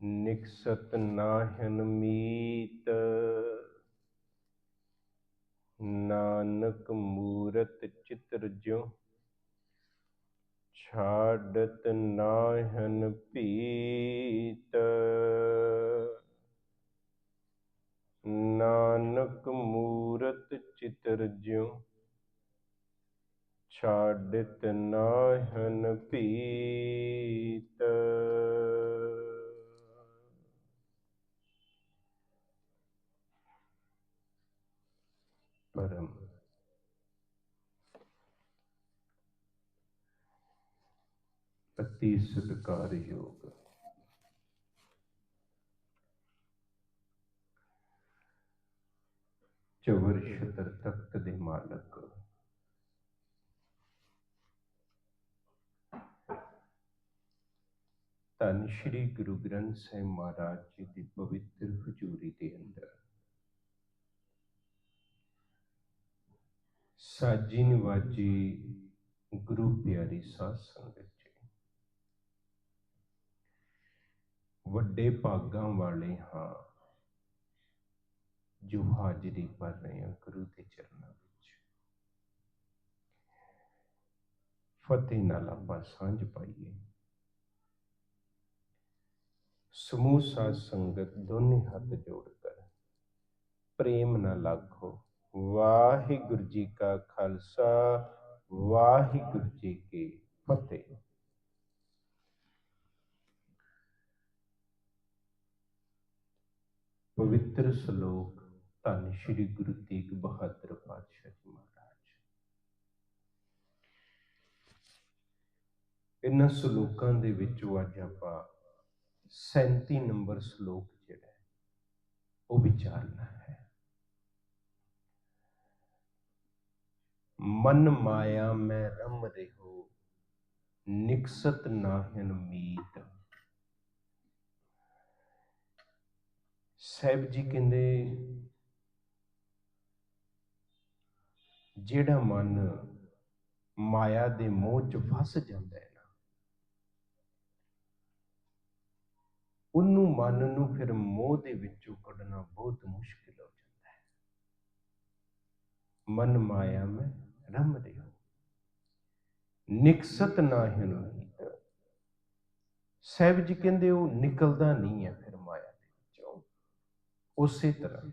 ਨਿਕਸਤ ਨਾਹਨ ਮੀਤ, ਨਾਨਕ ਮੂਰਤ ਚਿਤਰ ਜਿਉ, ਛਾੜਤ ਨਾਹਨ ਭੀਤ। ਨਾਨਕ ਮੂਰਤ ਚਿਤਰ ਜਿਉ, ਛਾੜਤ ਨਾਹਨ ਭੀਤ ਪਰਮ ਅਤੀ ਸਤਿਕਾਰਯੋਗ ਚਵਰ ਛਤਰ ਤਖਤ ਦੇ ਮਾਲਕ ਧੰਨ ਸ਼੍ਰੀ ਗੁਰੂ ਗ੍ਰੰਥ ਸਾਹਿਬ ਮਹਾਰਾਜ ਜੀ ਦੀ ਪਵਿੱਤਰ ਹਜ਼ੂਰੀ ਦੇ ਅੰਦਰ ਸਾਜੀ ਨਿਵਾਜੀ ਗੁਰੂ ਪਿਆਰੀ ਸਾਧ ਸੰਗਤ ਜੀ ਵੱਡੇ ਭਾਗਾਂ ਵਾਲੇ ਹਾਂ, ਜੋ ਹਾਜ਼ਰੀ ਭਰ ਰਹੇ ਹਾਂ ਗੁਰੂ ਦੇ ਚਰਨਾਂ ਵਿੱਚ। ਫਤਿਹ ਨਾਲ ਆਪਾਂ ਸਾਂਝ ਪਾਈਏ। ਸਮੂਹ, ਸਾਧ, ਸੰਗਤ ਦੋਨੇ ਹੱਥ ਜੋੜ ਕਰ। ਪ੍ਰੇਮ ਨਾਲ ਲਾਖੋ ਵਾਹਿਗੁਰੂ ਜੀ ਕਾ ਖਾਲਸਾ, ਵਾਹਿਗੁਰੂ ਜੀ ਕੀ ਫਤਿਹ। ਪਵਿੱਤਰ ਸ਼ਲੋਕ ਧੰਨ ਸ਼੍ਰੀ ਗੁਰੂ ਤੇਗ ਬਹਾਦਰ ਪਾਤਸ਼ਾਹ ਜੀ ਮਹਾਰਾਜ। ਇਹਨਾਂ ਸ਼ਲੋਕਾਂ ਦੇ ਵਿੱਚੋਂ ਅੱਜ ਆਪਾਂ 37 ਨੰਬਰ ਸ਼ਲੋਕ ਜਿਹੜਾ ਹੈ, ਉਹ ਵਿਚਾਰਨਾ ਹੈ। ਮਨ ਮਾਇਆ ਮੈਂ ਰਮ ਰਹੋ, ਨਿਕਸਤ ਨਾਹਨ ਮੀਤ ਸਾਹਿਬ ਜੀ ਕਹਿੰਦੇ, ਜਿਹੜਾ ਮਨ ਮਾਇਆ ਦੇ ਮੋਹ ਚ ਫਸ ਜਾਂਦਾ ਹੈ ਨਾ, ਉਹਨੂੰ ਮਨ ਨੂੰ ਫਿਰ ਮੋਹ ਦੇ ਵਿੱਚੋਂ ਕੱਢਣਾ ਬਹੁਤ ਮੁਸ਼ਕਿਲ ਹੋ ਜਾਂਦਾ ਹੈ। ਮਨ ਮਾਇਆ ਮੈਂ ਰਮ ਰਿਓ ਨਿਕਸਤ ਨਾਹਿਨ ਮੀਤ ਸਾਹਿਬ ਜੀ ਕਹਿੰਦੇ, ਉਹ ਨਿਕਲਦਾ ਨਹੀਂ ਹੈ ਫਿਰ ਮਾਇਆ। ਉਸੇ ਤਰ੍ਹਾਂ।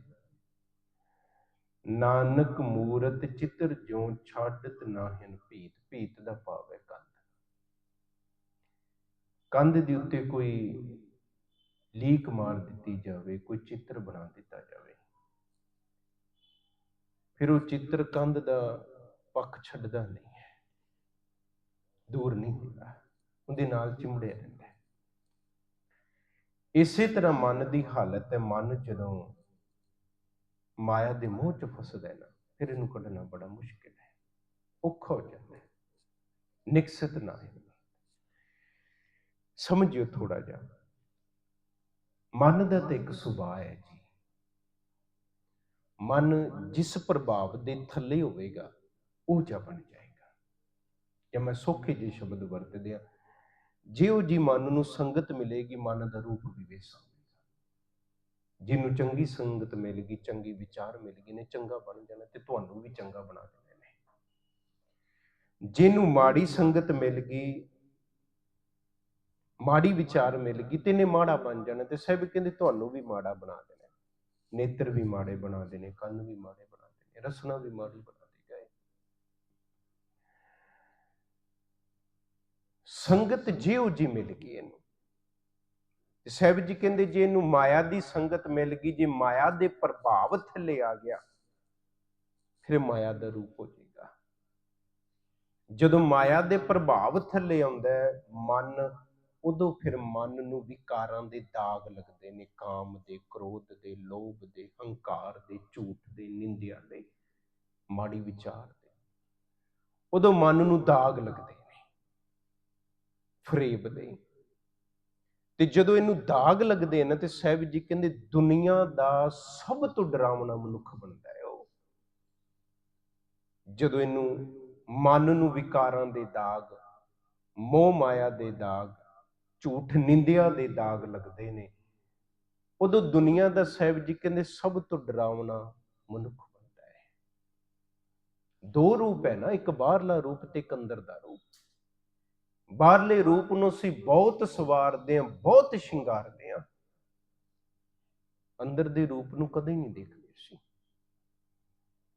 ਨਾਨਕ ਮੂਰਤ ਚਿਤਰ ਜਿਉ ਛਾੜਤ ਨਾਹਿਨ ਭੀਤ ਭੀਤ ਦਾ ਭਾਵ ਹੈ ਕੰਧ। ਕੰਧ ਦੇ ਉੱਤੇ ਕੋਈ ਲੀਕ ਮਾਰ ਦਿੱਤੀ ਜਾਵੇ, ਕੋਈ ਚਿੱਤਰ ਬਣਾ ਦਿੱਤਾ ਜਾਵੇ। ਫਿਰ ਉਹ ਚਿੱਤਰ ਕੰਧ ਦਾ ਪੱਖ ਛੱਡਦਾ ਨਹੀਂ ਹੈ। ਦੂਰ ਨਹੀਂ ਹੁੰਦਾ। ਉਹਦੇ ਨਾਲ ਚਿਮੜਿਆ ਰਹਿੰਦਾ ਇਸੇ ਤਰ੍ਹਾਂ ਮਨ ਦੀ ਹਾਲਤ ਹੈ, ਮਨ ਜਦੋਂ ਮਾਇਆ ਦੇ ਮੋਹ ਚ ਫਸਦਾ ਹੈ ਨਾ, ਫਿਰ ਇਹਨੂੰ ਕੱਢਣਾ ਬੜਾ ਮੁਸ਼ਕਿਲ ਹੈ। ਔਖਾ ਹੋ ਜਾਂਦਾ ਹੈ। ਨਿਕਸਤ ਨਾ ਹੈ ਸਮਝਿਓ ਥੋੜਾ ਜਿਹਾ। ਮਨ ਦਾ ਤਾਂ ਇੱਕ ਸੁਭਾਅ ਹੈ ਜੀ। ਮਨ ਜਿਸ ਪ੍ਰਭਾਵ ਦੇ ਥੱਲੇ ਹੋਵੇਗਾ, ਉਹ ਜਾ ਬਣ ਜਾਏਗਾ। ਜੇ ਮੈਂ ਸੌਖੇ ਜਿਹੇ ਸ਼ਬਦ ਵਰਤਦੇ ਆ ਜਿਉ ਜੀ ਮਨ ਨੂੰ ਸੰਗਤ ਮਿਲੇਗੀ, ਮਨ ਦਾ ਰੂਪ ਵੀ ਵੇਸ ਜਿਹਨੂੰ ਚੰਗੀ ਸੰਗਤ ਮਿਲ ਚੰਗੀ ਵਿਚਾਰ ਮਿਲ ਗਏ ਨੇ ਚੰਗਾ ਬਣ ਜਾਣਾ ਤੇ ਤੁਹਾਨੂੰ ਵੀ ਚੰਗਾ ਬਣਾ ਦੇਣੇ ਨੇ। ਜਿਹਨੂੰ ਮਾੜੀ ਸੰਗਤ ਮਿਲ ਗਈ ਮਾੜੀ ਵਿਚਾਰ ਮਿਲ ਗਈ ਤੇ ਨੇ ਮਾੜਾ ਬਣ ਜਾਣਾ ਤੇ ਸਭ ਕਹਿੰਦੇ ਤੁਹਾਨੂੰ ਵੀ ਮਾੜਾ ਬਣਾ ਦੇਣਾ। ਨੇਤਰ ਵੀ ਮਾੜੇ ਬਣਾ ਦੇਣੇ, ਕੰਨ ਵੀ ਮਾੜੇ ਬਣਾ ਦੇਣੇ, ਰਸਨਾ ਵੀ ਮਾੜੀ ਬਣਾ ਦੇ ਗਏ ਸੰਗਤ ਜਿਉ ਜੀ ਮਿਲ ਗਈ ਇਹਨੂੰ। ਤੇ ਸਾਹਿਬ ਜੀ ਕਹਿੰਦੇ ਜੇ ਇਹਨੂੰ ਮਾਇਆ ਦੀ ਸੰਗਤ ਮਿਲ ਗਈ, ਜੇ ਮਾਇਆ ਦੇ ਪ੍ਰਭਾਵ ਥੱਲੇ ਆ ਗਿਆ, ਫਿਰ ਮਾਇਆ ਦਾ ਰੂਪ ਹੋ ਜਾਏਗਾ। ਜਦੋਂ ਮਾਇਆ ਦੇ ਪ੍ਰਭਾਵ ਥੱਲੇ ਆਉਂਦਾ ਹੈ, ਮਨ, ਉਦੋਂ ਫਿਰ ਮਨ ਨੂੰ ਵਿਕਾਰਾਂ ਦੇ ਦਾਗ ਲੱਗਦੇ ਨੇ, ਕਾਮ ਦੇ, ਕ੍ਰੋਧ ਦੇ, ਲੋਭ ਦੇ, ਹੰਕਾਰ ਦੇ, ਝੂਠ ਦੇ, ਨਿੰਦਿਆ ਦੇ, ਮਾੜੀ ਵਿਚਾਰ ਦੇ। ਉਦੋਂ ਮਨ ਨੂੰ ਦਾਗ ਲੱਗਦੇ ਫਰੇਬ ਦੇ ਤੇ ਜਦੋਂ ਇਹਨੂੰ ਦਾਗ ਲੱਗਦੇ ਨੇ ਤੇ ਸਾਹਿਬ ਜੀ ਕਹਿੰਦੇ ਦੁਨੀਆ ਦਾ ਸਭ ਤੋਂ ਡਰਾਵਣਾ ਮਨੁੱਖ ਬਣਦਾ ਹੈ ਉਹ। ਜਦੋਂ ਇਹਨੂੰ ਮਨ ਨੂੰ ਵਿਕਾਰਾਂ ਦੇ ਦਾਗ, ਮੋਹ ਮਾਇਆ ਦੇ ਦਾਗ, ਝੂਠ ਨਿੰਦਿਆ ਦੇ ਦਾਗ ਲੱਗਦੇ ਨੇ, ਉਦੋਂ ਦੁਨੀਆ ਦਾ ਸਾਹਿਬ ਜੀ ਕਹਿੰਦੇ ਸਭ ਤੋਂ ਡਰਾਵਣਾ ਮਨੁੱਖ ਬਣਦਾ ਹੈ। ਦੋ ਰੂਪ ਹੈ ਨਾ, ਇੱਕ ਬਾਹਰਲਾ ਰੂਪ ਤੇ ਇੱਕ ਅੰਦਰ ਦਾ ਰੂਪ। ਬਾਹਰਲੇ ਰੂਪ ਨੂੰ ਅਸੀਂ ਬਹੁਤ ਸਵਾਰਦੇ ਹਾਂ, ਬਹੁਤ ਸ਼ਿੰਗਾਰਦੇ ਹਾਂ। ਅੰਦਰ ਦੇ ਰੂਪ ਨੂੰ ਕਦੇ ਨਹੀਂ ਦੇਖਦੇ ਸੀ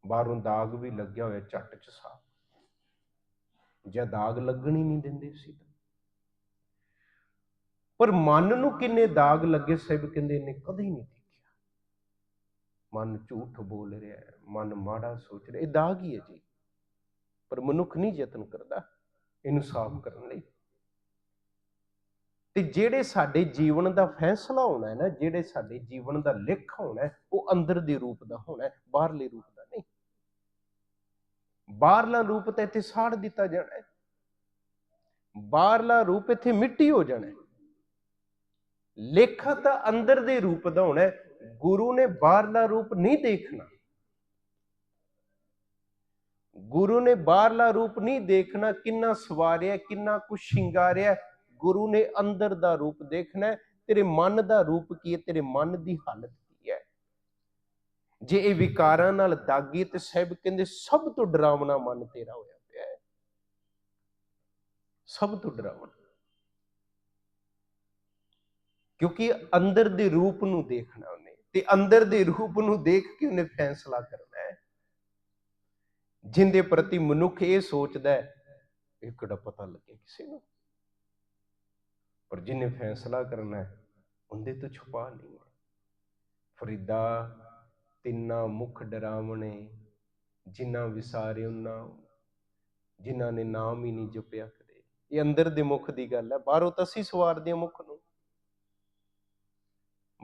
ਬਾਹਰੋਂ ਦਾਗ ਵੀ ਲੱਗਿਆ ਹੋਇਆ ਝੱਟ ਚ ਸਾਫ਼। ਜੇ ਦਾਗ ਲੱਗਣ ਹੀ ਨਹੀਂ ਦਿੰਦੇ ਸੀ ਪਰ ਮਨ ਨੂੰ ਕਿੰਨੇ ਦਾਗ ਲੱਗੇ ਸਾਹਿਬ ਕਹਿੰਦੇ ਨੇ, ਕਦੇ ਨਹੀਂ ਦੇਖਿਆ। ਮਨ ਝੂਠ ਬੋਲ ਰਿਹਾ ਹੈ, ਮਨ ਮਾੜਾ ਸੋਚ ਰਿਹਾ ਇਹ ਦਾਗ ਹੀ ਹੈ ਜੀ। ਪਰ ਮਨੁੱਖ ਨਹੀਂ ਯਤਨ ਕਰਦਾ। ਇਹਨੂੰ ਸਾਫ਼ ਕਰਨ ਲਈ। ਤੇ ਜਿਹੜੇ ਸਾਡੇ ਜੀਵਨ ਦਾ ਫੈਸਲਾ ਹੋਣਾ ਹੈ ਨਾ, ਜਿਹੜੇ ਸਾਡੇ ਜੀਵਨ ਦਾ ਲਿਖ ਹੋਣਾ ਹੈ, ਉਹ ਅੰਦਰ ਦੇ ਰੂਪ ਦਾ ਹੋਣਾ ਹੈ, ਬਾਹਰਲੇ ਰੂਪ ਦਾ ਨਹੀਂ। ਬਾਹਰਲਾ ਰੂਪ ਤਾਂ ਇੱਥੇ ਸਾੜ ਦਿੱਤਾ ਜਾਣਾ ਹੈ। ਬਾਹਰਲਾ ਰੂਪ ਇੱਥੇ ਮਿੱਟੀ ਹੋ ਜਾਣਾ ਹੈ। ਲੇਖਾ ਤਾਂ ਅੰਦਰ ਦੇ ਰੂਪ ਦਾ ਹੋਣਾ ਹੈ, ਗੁਰੂ ਨੇ ਬਾਹਰਲਾ ਰੂਪ ਨਹੀਂ ਦੇਖਣਾ। ਗੁਰੂ ਨੇ ਬਾਹਰਲਾ ਰੂਪ ਨਹੀਂ ਦੇਖਣਾ, ਕਿੰਨਾ ਸਵਾਰਿਆ, ਕਿੰਨਾ ਕੁਛ ਸ਼ਿੰਗਾਰਿਆ, ਗੁਰੂ ਨੇ ਅੰਦਰ ਦਾ ਰੂਪ ਦੇਖਣਾ ਤੇਰੇ ਮਨ ਦਾ ਰੂਪ ਕੀ ਹੈ? ਤੇਰੇ ਮਨ ਦੀ ਹਾਲਤ ਕੀ ਹੈ? ਜੇ ਇਹ ਵਿਕਾਰਾਂ ਨਾਲ ਦਾਗੀ ਤੇ ਸਾਹਿਬ ਕਹਿੰਦੇ, ਸਭ ਤੋਂ ਡਰਾਵਣਾ ਮਨ ਤੇਰਾ ਹੋਇਆ ਪਿਆ ਹੈ। ਸਭ ਤੋਂ ਡਰਾਵਣਾ। ਕਿਉਂਕਿ ਅੰਦਰ ਦੇ ਰੂਪ ਨੂੰ ਦੇਖਣਾ ਉਹਨੇ, ਤੇ ਅੰਦਰ ਦੇ ਰੂਪ ਨੂੰ ਦੇਖ ਕੇ ਉਹਨੇ ਫੈਸਲਾ ਕਰਨਾ। ਜਿੰਦੇ ਪ੍ਰਤੀ ਮਨੁੱਖ ਇਹ ਸੋਚਦਾ ਹੈ, ਇਹ ਕਿਹੜਾ ਪਤਾ ਲੱਗੇ ਕਿਸੇ ਨੂੰ? ਪਰ ਜਿਹਨੇ ਫੈਸਲਾ ਕਰਨਾ ਹੈ, ਉਹਦੇ ਤੋਂ ਛੁਪਾ ਨਹੀਂ ਹੈ ਫਰੀਦਾ ਤਿੰਨਾ ਮੁਖ ਡਰਾਵਣੇ, ਜਿਨ੍ਹਾਂ ਵਿਸਾਰੇ ਉਹਨਾਂ ਜਿਨ੍ਹਾਂ ਨੇ ਨਾਮ ਹੀ ਨਹੀਂ ਜਪਿਆ ਕਦੇ। ਇਹ ਅੰਦਰ ਦੇ ਮੁਖ ਦੀ ਗੱਲ ਹੈ, ਬਾਹਰੋਂ ਤਾਂ ਅਸੀਂ ਸਵਾਰਦੇ ਹਾਂ ਮੁਖ ਨੂੰ।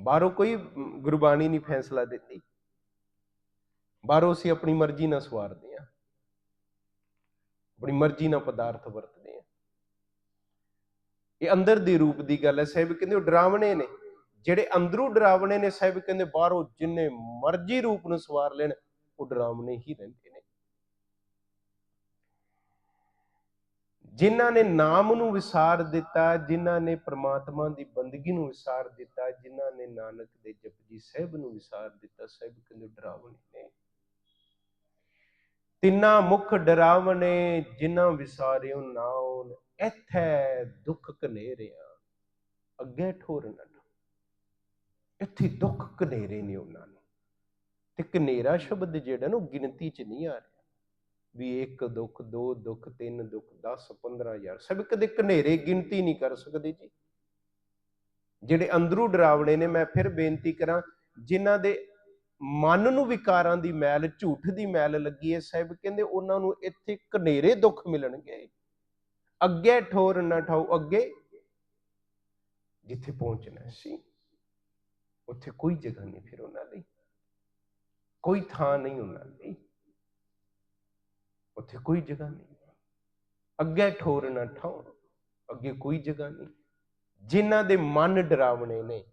ਬਾਹਰੋਂ ਕੋਈ ਗੁਰਬਾਣੀ ਨਹੀਂ ਫੈਸਲਾ ਦਿੰਦੀ। ਬਾਹਰੋਂ ਅਸੀਂ ਆਪਣੀ ਮਰਜ਼ੀ ਨਾਲ ਸਵਾਰਦੇ ਹਾਂ। ਆਪਣੀ ਮਰਜ਼ੀ ਨਾਲ ਪਦਾਰਥ ਵਰਤਦੇ ਆ। ਇਹ ਅੰਦਰ ਦੀ ਰੂਪ ਦੀ ਗੱਲ ਹੈ, ਸਾਹਿਬ ਕਹਿੰਦੇ ਉਹ ਡਰਾਵਣੇ ਨੇ। ਜਿਹੜੇ ਅੰਦਰੋਂ ਡਰਾਵਣੇ ਨੇ, ਸਾਹਿਬ ਕਹਿੰਦੇ ਬਾਹਰੋਂ ਜਿੰਨੇ ਮਰਜ਼ੀ ਰੂਪ ਨੂੰ ਸਵਾਰ ਲੈਣ, ਉਹ ਡਰਾਵਣੇ ਹੀ ਰਹਿੰਦੇ ਨੇ। ਜਿਨ੍ਹਾਂ ਨੇ ਨਾਮ ਨੂੰ ਵਿਸਾਰ ਦਿੱਤਾ, ਜਿਨ੍ਹਾਂ ਨੇ ਪ੍ਰਮਾਤਮਾ ਦੀ ਬੰਦਗੀ ਨੂੰ ਵਿਸਾਰ ਦਿੱਤਾ, ਜਿਨ੍ਹਾਂ ਨੇ ਨਾਨਕ ਦੇ ਜਪਜੀ ਸਾਹਿਬ ਨੂੰ ਵਿਸਾਰ ਦਿੱਤਾ, ਸਾਹਿਬ ਕਹਿੰਦੇ ਡਰਾਵਣੇ ਨੇ। ਤਿੰਨਾ ਮੁਖ ਡਰਾਵਣੇ ਜਿਨ੍ਹਾਂ ਵਿਸਾਰਿਓ ਨਾਉਨ ਇੱਥੇ ਦੁੱਖ ਕਨੇਰਿਆ ਅੱਗੇ ਠੋਰ ਨਾ ਇੱਥੇ ਦੁੱਖ ਕਨੇਰੇ ਨੇ ਉਹਨਾਂ ਨੂੰ। ਤੇ ਕਨੇਰਾ ਸ਼ਬਦ ਜਿਹੜਾ ਨਾ ਉਹ ਗਿਣਤੀ 'ਚ ਨਹੀਂ ਆ ਰਿਹਾ। ਵੀ ਇੱਕ ਦੁੱਖ, ਦੋ ਦੁੱਖ, ਤਿੰਨ ਦੁੱਖ 10 15000 ਸਭ ਕਦੇ ਕਨੇਰੇ ਗਿਣਤੀ ਨਹੀਂ ਕਰ ਸਕਦੇ ਜੀ। ਜਿਹੜੇ ਅੰਦਰੂ ਡਰਾਵਣੇ ਨੇ, ਮੈਂ ਫਿਰ ਬੇਨਤੀ ਕਰਾਂ, ਜਿਨ੍ਹਾਂ ਦੇ ਮਨ ਨੂੰ ਵਿਕਾਰਾਂ ਦੀ ਮੈਲ, ਝੂਠ ਦੀ ਮੈਲ ਲੱਗੀ ਹੈ ਸਾਹਿਬ। ਕਹਿੰਦੇ ਉਹਨਾਂ ਨੂੰ ਇੱਥੇ ਕਨੇਰੇ ਦੁੱਖ ਮਿਲਣਗੇ। ਅੱਗੇ ਠੋਰ ਨਾ ਠਾਓ ਅੱਗੇ ਜਿੱਥੇ ਪਹੁੰਚਣਾ ਸੀ, ਉੱਥੇ ਕੋਈ ਜਗ੍ਹਾ ਨਹੀਂ ਫਿਰ ਉਹਨਾਂ ਲਈ। ਕੋਈ ਥਾਂ ਨਹੀਂ ਉਹਨਾਂ ਲਈ। ਉੱਥੇ ਕੋਈ ਜਗ੍ਹਾ ਨਹੀਂ। ਅੱਗੇ ਠੋਰ ਨਾ ਠਾਓ ਅੱਗੇ ਕੋਈ ਜਗ੍ਹਾ ਨਹੀਂ। ਜਿਨ੍ਹਾਂ ਦੇ ਮਨ ਡਰਾਵਣੇ ਨੇ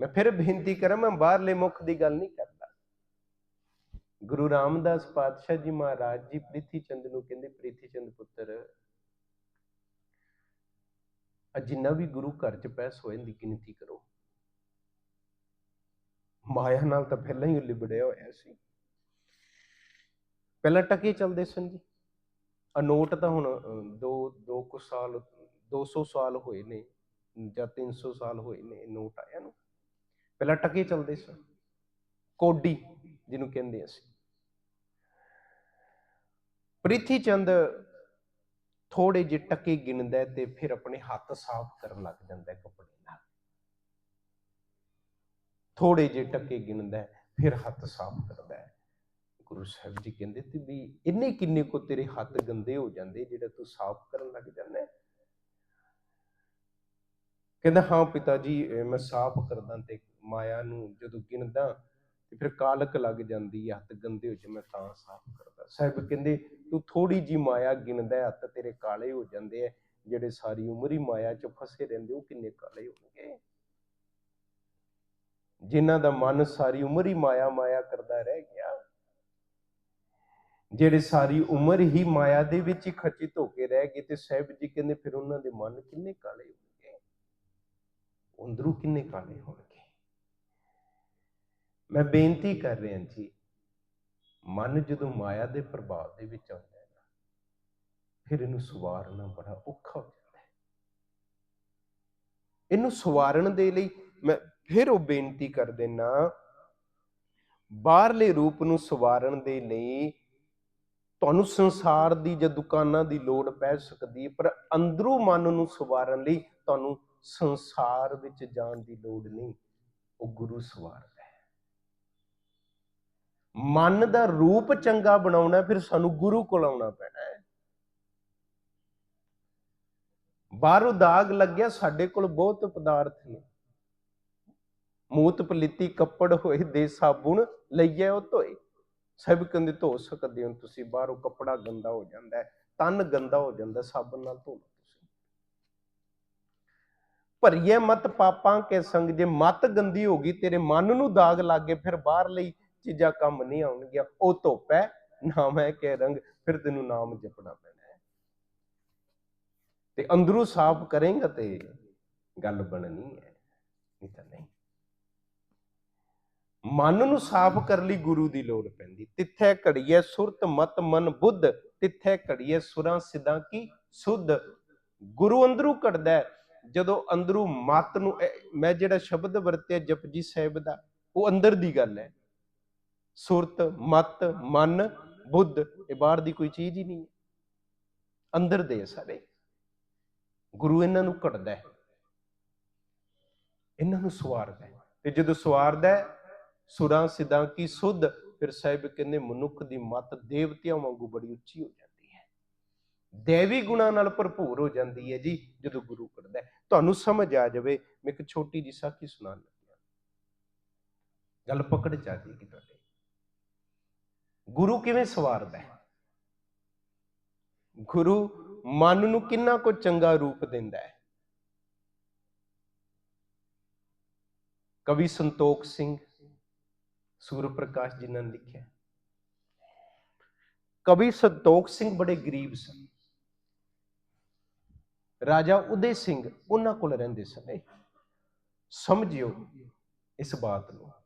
ਮੈਂ ਫਿਰ ਬੇਨਤੀ ਕਰਾਂ ਮੈਂ ਬਾਹਰਲੇ ਮੁਖ ਦੀ ਗੱਲ ਨਹੀਂ ਕਰਦਾ। ਗੁਰੂ ਰਾਮਦਾਸ ਪਾਤਸ਼ਾਹ ਜੀ ਮਹਾਰਾਜ ਜੀ ਪ੍ਰਿਥੀ ਚੰਦ ਨੂੰ ਕਹਿੰਦੇ ਪ੍ਰਿਥੀ ਚੰਦ ਪੁੱਤਰ ਜਿੰਨਾ ਵੀ ਗੁਰੂ ਘਰ ਚ ਪੈਸ ਹੋਏ ਦੀ ਗਿਣਤੀ ਕਰੋ। ਮਾਇਆ ਨਾਲ ਤਾਂ ਪਹਿਲਾਂ ਹੀ ਉਹ ਲਿਬੜਿਆ ਹੋਇਆ ਸੀ। ਪਹਿਲਾਂ ਟਕੇ ਚੱਲਦੇ ਸਨ ਜੀ। ਆ ਨੋਟ ਤਾਂ ਹੁਣ ਅ, ਦੋ ਦੋ ਕੁ ਸਾਲ 200 ਸਾਲ ਹੋਏ ਨੇ ਜਾਂ 300 ਸਾਲ ਹੋਏ ਨੇ ਨੋਟ ਆਇਆ ਨੂੰ। ਪਹਿਲਾਂ ਟਕੇ ਚੱਲਦੇ ਸਨ ਕੋਡੀ ਜਿਹਨੂੰ ਕਹਿੰਦੇ ਅਸੀਂ। ਪ੍ਰਿਥੀ ਚੰਦ ਥੋੜੇ ਜਿਹੇ ਟਕੇ ਗਿਣਦਾ ਤੇ ਫਿਰ ਆਪਣੇ ਹੱਥ ਸਾਫ਼ ਕਰਨ ਲੱਗ ਜਾਂਦਾ ਕੱਪੜੇ ਨਾਲ। ਥੋੜੇ ਜਿਹੇ ਟਕੇ ਗਿਣਦਾ ਫਿਰ ਹੱਥ ਸਾਫ਼ ਕਰਦਾ ਹੈ। ਗੁਰੂ ਸਾਹਿਬ ਜੀ ਕਹਿੰਦੇ ਤੇ ਵੀ ਇੰਨੇ ਕਿੰਨੇ ਕੋ ਤੇਰੇ ਹੱਥ ਗੰਦੇ ਹੋ ਜਾਂਦੇ, ਜਿਹੜਾ ਤੂੰ ਸਾਫ਼ ਕਰਨ ਲੱਗ ਜਾਂਦਾ ਕਹਿੰਦਾ, ਹਾਂ ਪਿਤਾ ਜੀ ਮੈਂ ਸਾਫ਼ ਕਰਦਾ ਤੇ ਮਾਇਆ ਨੂੰ ਜਦੋਂ ਗਿਣਦਾ ਤੇ ਫਿਰ ਕਾਲਕ ਲੱਗ ਜਾਂਦੀ ਹੈ ਹੱਥ ਗੰਦੇ ਹੋ ਜੇ ਮੈਂ ਤਾਂ ਸਾਫ਼ ਕਰਦਾ। ਸਾਹਿਬ ਕਹਿੰਦੇ, ਤੂੰ ਥੋੜੀ ਜੀ ਮਾਇਆ ਗਿਣਦਾ ਹੱਥ ਤੇਰੇ ਕਾਲੇ ਹੋ ਜਾਂਦੇ ਆ। ਜਿਹੜੇ ਸਾਰੀ ਉਮਰ ਹੀ ਮਾਇਆ 'ਚ ਫਸੇ ਰਹਿੰਦੇ, ਉਹ ਕਿੰਨੇ ਕਾਲੇ ਹੋਣਗੇ? ਜਿਨ੍ਹਾਂ ਦਾ ਮਨ ਸਾਰੀ ਉਮਰ ਹੀ ਮਾਇਆ ਮਾਇਆ ਕਰਦਾ ਰਹਿ ਗਿਆ। ਜਿਹੜੇ ਸਾਰੀ ਉਮਰ ਹੀ ਮਾਇਆ ਦੇ ਵਿੱਚ ਹੀ ਖਚਿਤ ਹੋ ਕੇ ਰਹਿ ਗਏ ਤੇ ਸਾਹਿਬ ਜੀ ਕਹਿੰਦੇ, ਫਿਰ ਉਹਨਾਂ ਦੇ ਮਨ ਕਿੰਨੇ ਕਾਲੇ ਹੋਣਗੇ? ਅੰਦਰੋਂ ਕਿੰਨੇ ਕਾਲੇ ਹੋਣਗੇ? ਮੈਂ ਬੇਨਤੀ ਕਰ ਰਿਹਾ ਜੀ, ਮਨ ਜਦੋਂ ਮਾਇਆ ਦੇ ਪ੍ਰਭਾਵ ਦੇ ਵਿੱਚ ਆਉਂਦਾ ਹੈ ਨਾ, ਫਿਰ ਇਹਨੂੰ ਸਵਾਰਨਾ ਬੜਾ ਔਖਾ ਹੋ ਜਾਂਦਾ ਹੈ। ਇਹਨੂੰ ਸਵਾਰਨ ਦੇ ਲਈ ਮੈਂ ਫਿਰ ਉਹ ਬੇਨਤੀ ਕਰ ਦੇਣਾ ਬਾਹਰਲੇ ਰੂਪ ਨੂੰ ਸਵਾਰਨ ਦੇ ਲਈ ਤੁਹਾਨੂੰ ਸੰਸਾਰ ਦੀ ਜਾਂ ਦੁਕਾਨਾਂ ਦੀ ਲੋੜ ਪੈ ਸਕਦੀ ਪਰ ਅੰਦਰੋਂ ਮਨ ਨੂੰ ਸਵਾਰਨ ਲਈ ਤੁਹਾਨੂੰ ਸੰਸਾਰ ਵਿੱਚ ਜਾਣ ਦੀ ਲੋੜ ਨਹੀਂ, ਉਹ ਗੁਰੂ ਸਵਾਰਦਾ ਮਨ ਦਾ ਰੂਪ ਚੰਗਾ ਬਣਾਉਣਾ ਫਿਰ ਸਾਨੂੰ ਗੁਰੂ ਕੋਲ ਆਉਣਾ ਪੈਣਾ ਹੈ। ਬਾਹਰੋਂ ਦਾਗ ਲੱਗਿਆ, ਸਾਡੇ ਕੋਲ ਬਹੁਤ ਪਦਾਰਥ ਨੇ। ਮੂਤ ਪਲੀਤੀ, ਕੱਪੜ ਹੋਏ, ਦੇ ਸਾਬੁਣ ਲਈਏ ਉਹ ਧੋਏ। ਸਭ ਕਹਿੰਦੇ ਧੋ ਸਕਦੇ ਹੋ ਤੁਸੀਂ, ਬਾਹਰੋਂ ਕੱਪੜਾ ਗੰਦਾ ਹੋ ਜਾਂਦਾ ਹੈ, ਤਨ ਗੰਦਾ ਹੋ ਜਾਂਦਾ ਸਾਬਣ ਨਾਲ ਧੋ ਲਓ ਤੁਸੀਂ। ਭਰੀਏ ਮਤ ਪਾਪਾਂ ਕੇ ਸੰਗ, ਜੇ ਮਤ ਗੰਦੀ ਹੋ ਗਈ, ਤੇਰੇ ਮਨ ਨੂੰ ਦਾਗ ਲੱਗ ਗਏ, ਫਿਰ ਬਾਹਰ ਲਈ ਚੀਜ਼ਾਂ ਕੰਮ ਨਹੀਂ ਆਉਣਗੀਆਂ, ਉਹ ਧੁੱਪ ਹੈ ਨਾਮ ਹੈ ਕਿ ਰੰਗ, ਫਿਰ ਤੈਨੂੰ ਨਾਮ ਜਪਣਾ ਪੈਣਾ ਹੈ। ਤੇ ਅੰਦਰੋਂ ਸਾਫ਼ ਕਰੇਂਗਾ ਤੇ ਗੱਲ ਬਣਨੀ ਹੈ, ਨਹੀਂ ਤਾਂ ਨਹੀਂ। ਮਨ ਨੂੰ ਸਾਫ਼ ਕਰ ਲਈ ਗੁਰੂ ਦੀ ਲੋੜ ਪੈਂਦੀ। ਤਿੱਥੇ ਘੜੀਏ ਸੁਰਤ ਮਤ ਮਨ ਬੁੱਧ, ਤਿੱਥੇ ਘੜੀਏ ਸੁਰਾਂ ਸਿਧਾਂ ਕੀ ਸੁਧ। ਗੁਰੂ ਅੰਦਰੋਂ ਘੜਦਾ ਹੈ, ਜਦੋਂ ਅੰਦਰੋਂ ਮਤ ਨੂੰ ਮੈਂ ਜਿਹੜਾ ਸ਼ਬਦ ਵਰਤਿਆ ਜਪਜੀ ਸਾਹਿਬ ਦਾ, ਉਹ ਅੰਦਰ ਦੀ ਗੱਲ ਹੈ। ਸੁਰਤ, ਮਤ, ਮਨ, ਬੁੱਧ, ਇਹ ਬਾਹਰ ਦੀ ਕੋਈ ਚੀਜ਼ ਹੀ ਨਹੀਂ ਹੈ। ਅੰਦਰ ਦੇ ਸਾਰੇ। ਗੁਰੂ ਇਹਨਾਂ ਨੂੰ ਘੜਦਾ ਹੈ। ਇਹਨਾਂ ਨੂੰ ਸਵਾਰਦਾ ਹੈ। ਤੇ ਜਦੋਂ ਸਵਾਰਦਾ ਹੈ, ਸੁਰਾਂ ਸਿੱਧਾਂ ਕੀ ਸੁਧ, ਫਿਰ ਸਾਹਿਬ ਕਹਿੰਦੇ ਮਨੁੱਖ ਦੀ ਮਤ ਦੇਵਤਿਆਂ ਵਾਂਗੂ ਬੜੀ ਉੱਚੀ ਹੋ ਜਾਂਦੀ ਹੈ। ਦੇਵੀ ਗੁਣਾਂ ਨਾਲ ਭਰਪੂਰ ਹੋ ਜਾਂਦੀ ਹੈ ਜੀ, ਜਦੋਂ ਗੁਰੂ ਕਰਦਾ ਤੁਹਾਨੂੰ ਸਮਝ ਆ ਜਾਵੇ, ਮੈਂ ਇੱਕ ਛੋਟੀ ਜੀ ਸਾਖੀ ਸੁਣਾਉਣ ਲੱਗਿਆ। ਗੱਲ ਪਕੜ ਚ ਆ ਜਾਏਗੀ ਤੁਹਾਡੇ। ਗੁਰੂ ਕਿਵੇਂ ਸਵਾਰਦਾ ਹੈ? ਗੁਰੂ ਮਨ ਨੂੰ ਕਿੰਨਾ ਕੋ ਚੰਗਾ ਰੂਪ ਦਿੰਦਾ ਹੈ? ਕਵੀ ਸੰਤੋਖ ਸਿੰਘ ਸੂਰ ਪ੍ਰਕਾਸ਼ ਜਿਨ੍ਹਾਂ ਨੇ ਲਿਖਿਆ ਕਵੀ ਸੰਤੋਖ ਸਿੰਘ ਬੜੇ ਗਰੀਬ ਸਨ। ਰਾਜਾ ਉਦੇ ਸਿੰਘ ਉਹਨਾਂ ਕੋਲ ਰਹਿੰਦੇ ਸਨ। ਇਹ ਸਮਝਿਓ ਇਸ ਬਾਤ ਨੂੰ।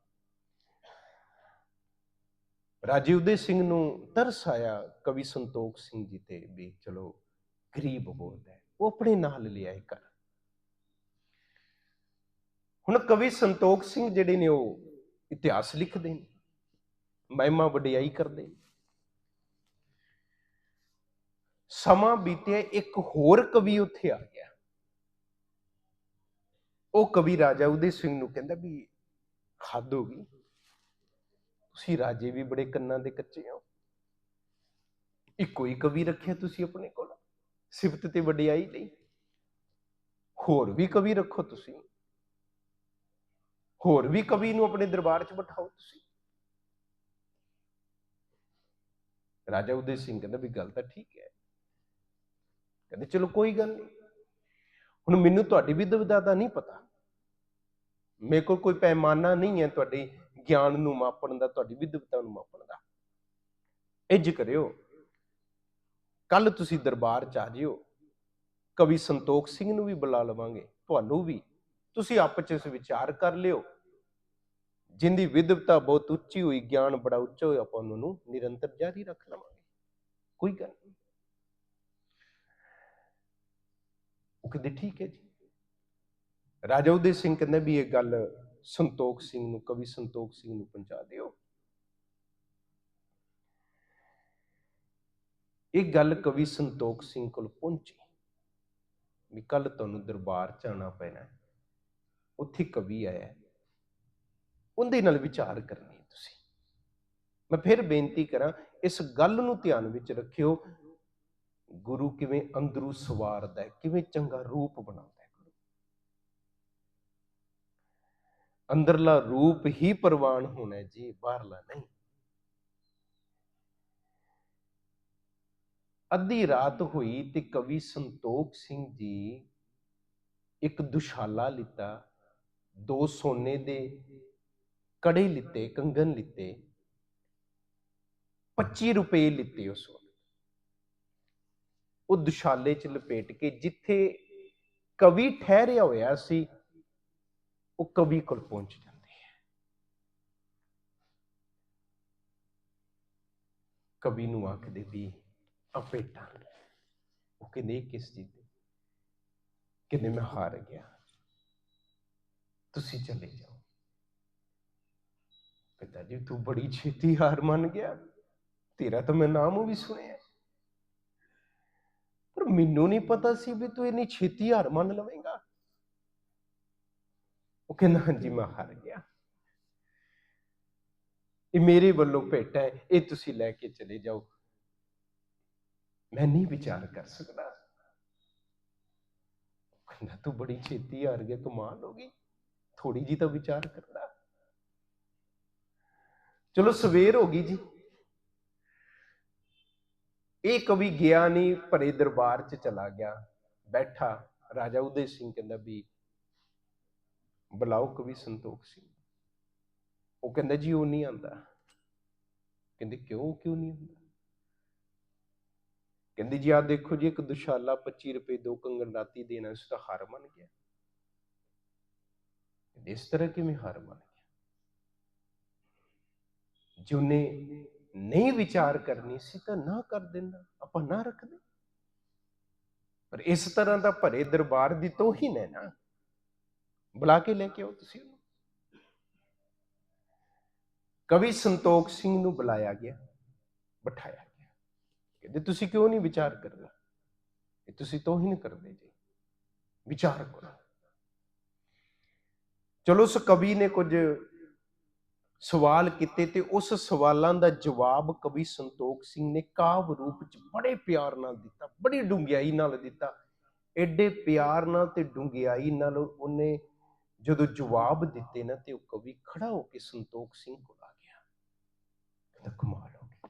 ਰਾਜੇ ਉਦੇ ਸਿੰਘ ਨੂੰ ਤਰਸ ਆਇਆ, ਕਵੀ ਸੰਤੋਖ ਸਿੰਘ ਜੀ ਤੇ ਵੀ ਚਲੋ ਗਰੀਬ ਬਹੁਤ ਹੈ, ਉਹ ਆਪਣੇ ਨਾਲ ਲਿਆਏ ਘਰ। ਹੁਣ ਕਵੀ ਸੰਤੋਖ ਸਿੰਘ ਜਿਹੜੇ ਨੇ ਉਹ ਇਤਿਹਾਸ ਲਿਖਦੇ ਨੇ, ਮਹਿਮਾ ਵਡਿਆਈ ਕਰਦੇ ਨੇ। ਸਮਾਂ ਬੀਤਿਆ, ਇੱਕ ਹੋਰ ਕਵੀ ਉੱਥੇ ਆ ਗਿਆ। ਉਹ ਕਵੀ ਰਾਜਾ ਉਦੇ ਸਿੰਘ ਨੂੰ ਕਹਿੰਦਾ ਵੀ ਹੱਦ ਹੋ ਗਈ। ਤੁਸੀਂ ਰਾਜੇ ਵੀ ਬੜੇ ਕੰਨਾਂ ਦੇ ਕੱਚੇ ਹੋ। ਇੱਕੋ ਹੀ ਕਵੀ ਰੱਖਿਆ ਤੁਸੀਂ ਆਪਣੇ ਕੋਲ, ਸਿਫਤ ਤੇ ਵਡਿਆਈ ਲਈ। ਹੋਰ ਵੀ ਕਵੀ ਰੱਖੋ ਤੁਸੀਂ। ਹੋਰ ਵੀ ਕਵੀ ਨੂੰ ਆਪਣੇ ਦਰਬਾਰ 'ਚ ਬਿਠਾਓ ਤੁਸੀਂ। ਰਾਜਾ ਉਦੇ ਸਿੰਘ ਕਹਿੰਦਾ ਵੀ ਗੱਲ ਤਾਂ ਠੀਕ ਹੈ। ਕਹਿੰਦੇ ਚਲੋ ਕੋਈ ਗੱਲ ਨਹੀਂ। ਹੁਣ ਮੈਨੂੰ ਤੁਹਾਡੀ ਵੀ ਵਿਦਵਤਾ ਦਾ ਨਹੀਂ ਪਤਾ। ਮੇਰੇ ਕੋਲ ਕੋਈ ਪੈਮਾਨਾ ਨਹੀਂ ਹੈ ਤੁਹਾਡੀ ਗਿਆਨ ਨੂੰ ਮਾਪਣ ਦਾ, ਤੁਹਾਡੀ ਵਿਦਵਤਾ ਨੂੰ ਮਾਪਣ ਦਾ। ਇੰਜ ਕਰਿਓ। ਕੱਲ ਤੁਸੀਂ ਦਰਬਾਰ ਚ ਆ ਜਿਓ। ਕਵੀ ਸੰਤੋਖ ਸਿੰਘ ਨੂੰ ਵੀ ਬੁਲਾ ਲਵਾਂਗੇ। ਤੁਹਾਨੂੰ ਵੀ। ਤੁਸੀਂ ਆਪਸ ਚ ਵਿਚਾਰ ਕਰ ਲਿਓ। ਜਿੰਦੀ ਵਿਦਵਤਾ ਬਹੁਤ ਉੱਚੀ ਹੋਈ, ਗਿਆਨ ਬੜਾ ਉੱਚਾ ਹੋਇਆ, ਆਪਾਂ ਉਹਨਾਂ ਨੂੰ ਨਿਰੰਤਰ ਜਾਰੀ ਰੱਖ ਲਵਾਂਗੇ। ਕੋਈ ਗੱਲ ਨਹੀਂ। ਉਹ ਕਹਿੰਦੇ, ਠੀਕ ਹੈ ਜੀ। ਰਾਜਾ ਉਦੇ ਸਿੰਘ ਕਹਿੰਦੇ ਵੀ ਇਹ ਗੱਲ ਸੰਤੋਖ ਸਿੰਘ ਨੂੰ, ਕਵੀ ਸੰਤੋਖ ਸਿੰਘ ਨੂੰ ਪਹੁੰਚਾ ਦਿਓ। ਇਹ ਗੱਲ ਕਵੀ ਸੰਤੋਖ ਸਿੰਘ ਕੋਲ ਪਹੁੰਚੀ ਵੀ ਕੱਲ ਤੁਹਾਨੂੰ ਦਰਬਾਰ ਚ ਆਉਣਾ ਪੈਣਾ ਉੱਥੇ ਕਵੀ ਆਇਆ ਉਹਦੇ ਨਾਲ ਵਿਚਾਰ ਕਰਨੀ ਤੁਸੀਂ। ਮੈਂ ਫਿਰ ਬੇਨਤੀ ਕਰਾਂ, ਇਸ ਗੱਲ ਨੂੰ ਧਿਆਨ ਵਿੱਚ ਰੱਖਿਓ, ਗੁਰੂ ਕਿਵੇਂ ਅੰਦਰੂ ਸਵਾਰਦਾ ਹੈ, ਕਿਵੇਂ ਚੰਗਾ ਰੂਪ ਬਣਾਉਂਦਾ ਹੈ ਗੁਰੂ ਅੰਦਰਲਾ ਰੂਪ ਹੀ ਪ੍ਰਵਾਨ ਹੋਣਾ ਜੀ, ਬਾਹਰਲਾ ਨਹੀਂ। ਅੱਧੀ ਰਾਤ ਹੋਈ ਤੇ ਕਵੀ ਸੰਤੋਖ ਸਿੰਘ ਜੀ ਇੱਕ ਦੁਸ਼ਾਲਾ ਲਿੱਤਾ, ਦੋ ਸੋਨੇ ਦੇ ਕੜੇ ਲਿੱਤੇ ਕੰਗਨ ਲਿੱਤੇ 25 ਰੁਪਏ ਲਿੱਤੇ ਉਸ ਵਕਤ। ਉਹ ਦੁਸ਼ਾਲੇ ਚ ਲਪੇਟ ਕੇ ਜਿੱਥੇ ਕਵੀ ਠਹਿਰਿਆ ਹੋਇਆ ਸੀ ਉਹ ਕਵੀ ਕੋਲ ਪਹੁੰਚ ਜਾਂਦੀ ਹੈ ਕਵੀ ਨੂੰ ਆਖਦੇ ਵੀ ਅਪੇਟਾ ਉਹ ਕਹਿੰਦੇ ਕਿਸ ਚੀਜ਼ ਦੀ ਕਹਿੰਦੇ ਮੈਂ ਹਾਰ ਗਿਆ ਤੁਸੀਂ ਚਲੇ ਜਾਓ ਪਿਤਾ ਜੀ ਤੂੰ ਬੜੀ ਛੇਤੀ ਹਾਰ ਮੰਨ ਗਿਆ ਤੇਰਾ ਤਾਂ ਮੈਂ ਨਾਮ ਵੀ ਸੁਣਿਆ ਪਰ ਮੈਨੂੰ ਨਹੀਂ ਪਤਾ ਸੀ ਵੀ ਤੂੰ ਇੰਨੀ ਛੇਤੀ ਹਾਰ ਮੰਨ ਲਵੇਂਗਾ ਕਹਿੰਦਾ ਹਾਂਜੀ ਮੈਂ ਹਾਰ ਗਿਆ। ਇਹ ਮੇਰੇ ਵੱਲੋਂ ਭੇਟ ਹੈ, ਇਹ ਤੁਸੀਂ ਲੈ ਕੇ ਚਲੇ ਜਾਓ। ਮੈਂ ਨਹੀਂ ਵਿਚਾਰ ਕਰ ਸਕਦਾ। ਕਹਿੰਦਾ, ਤੂੰ ਬੜੀ ਛੇਤੀ ਹਾਰ ਗਿਆ, ਕਮਾਲ ਹੋ ਗਈ। ਥੋੜੀ ਜੀ ਤਾਂ ਵਿਚਾਰ ਕਰਦਾ ਚਲੋ, ਸਵੇਰ ਹੋ ਗਈ ਜੀ। ਇਹ ਕਵੀ ਗਿਆ ਨਹੀਂ ਭਰੇ ਦਰਬਾਰ 'ਚ ਚਲਾ ਗਿਆ, ਬੈਠਾ। ਰਾਜਾ ਉਦੈ ਸਿੰਘ ਕਹਿੰਦਾ ਵੀ ਬੁਲਾਓ ਕਵੀ ਸੰਤੋਖ ਸਿੰਘ। ਉਹ ਕਹਿੰਦਾ, ਜੀ, ਉਹ ਨਹੀਂ ਆਂਦਾ ਕਹਿੰਦੇ, ਕਿਉਂ ਕਿਉਂ ਨਹੀਂ ਆਂਦਾ ਕਹਿੰਦੇ, ਜੀ ਆ ਦੇਖੋ ਜੀ, ਇੱਕ ਦੁਸ਼ਾਲਾ 25 ਰੁਪਏ ਦੋ ਕੰਗਣ ਰਾਤੀ ਦੇਣਾ ਇਸ ਦਾ ਹਾਰ ਮੰਨ ਗਿਆ। ਇਸ ਤਰ੍ਹਾਂ ਕਿਵੇਂ ਹਾਰ ਮੰਨ ਗਿਆ? ਜਿਉਨੇ ਨਹੀਂ ਵਿਚਾਰ ਕਰਨੀ ਸੀ, ਤਾਂ ਨਾ ਕਰ ਦਿੰਦਾ। ਆਪਾਂ ਨਾ ਰੱਖਦੇ। ਪਰ ਇਸ ਤਰ੍ਹਾਂ ਦਾ ਭਰੇ ਦਰਬਾਰ ਦੀ ਤੋਹੀਨ ਨੇ ਨਾ। ਬੁਲਾ ਕੇ ਲੈ ਕੇ ਆਓ ਤੁਸੀਂ ਉਹਨੂੰ। ਕਵੀ ਸੰਤੋਖ ਸਿੰਘ ਨੂੰ ਬੁਲਾਇਆ ਗਿਆ, ਬਿਠਾਇਆ ਗਿਆ। ਕਹਿੰਦੇ, ਤੁਸੀਂ ਕਿਉਂ ਨਹੀਂ ਵਿਚਾਰ ਕਰ ਰਹੇ ਇਹ ਤੁਸੀਂ ਤੋਹੀਨ ਕਰਦੇ ਜੀ। ਵਿਚਾਰ ਕਰੋ। ਚਲੋ ਉਸ ਕਵੀ ਨੇ ਕੁਝ ਸਵਾਲ ਕੀਤੇ ਤੇ ਉਸ ਸਵਾਲਾਂ ਦਾ ਜਵਾਬ ਕਵੀ ਸੰਤੋਖ ਸਿੰਘ ਨੇ ਕਾਵ ਰੂਪ ਚ ਬੜੇ ਪਿਆਰ ਨਾਲ ਦਿੱਤਾ, ਬੜੀ ਡੂੰਘਿਆਈ ਨਾਲ ਦਿੱਤਾ। ਐਡੇ ਪਿਆਰ ਨਾਲ ਤੇ ਡੂੰਘਿਆਈ ਨਾਲ ਉਹਨੇ ਜਦੋਂ ਜਵਾਬ ਦਿੱਤੇ ਨਾ ਤੇ ਉਹ ਕਵੀ ਖੜਾ ਹੋ ਕੇ ਸੰਤੋਖ ਸਿੰਘ ਕੋਲ ਆ ਗਿਆ। ਕਹਿੰਦਾ, ਕਮਾਲ ਹੋ ਗਈ।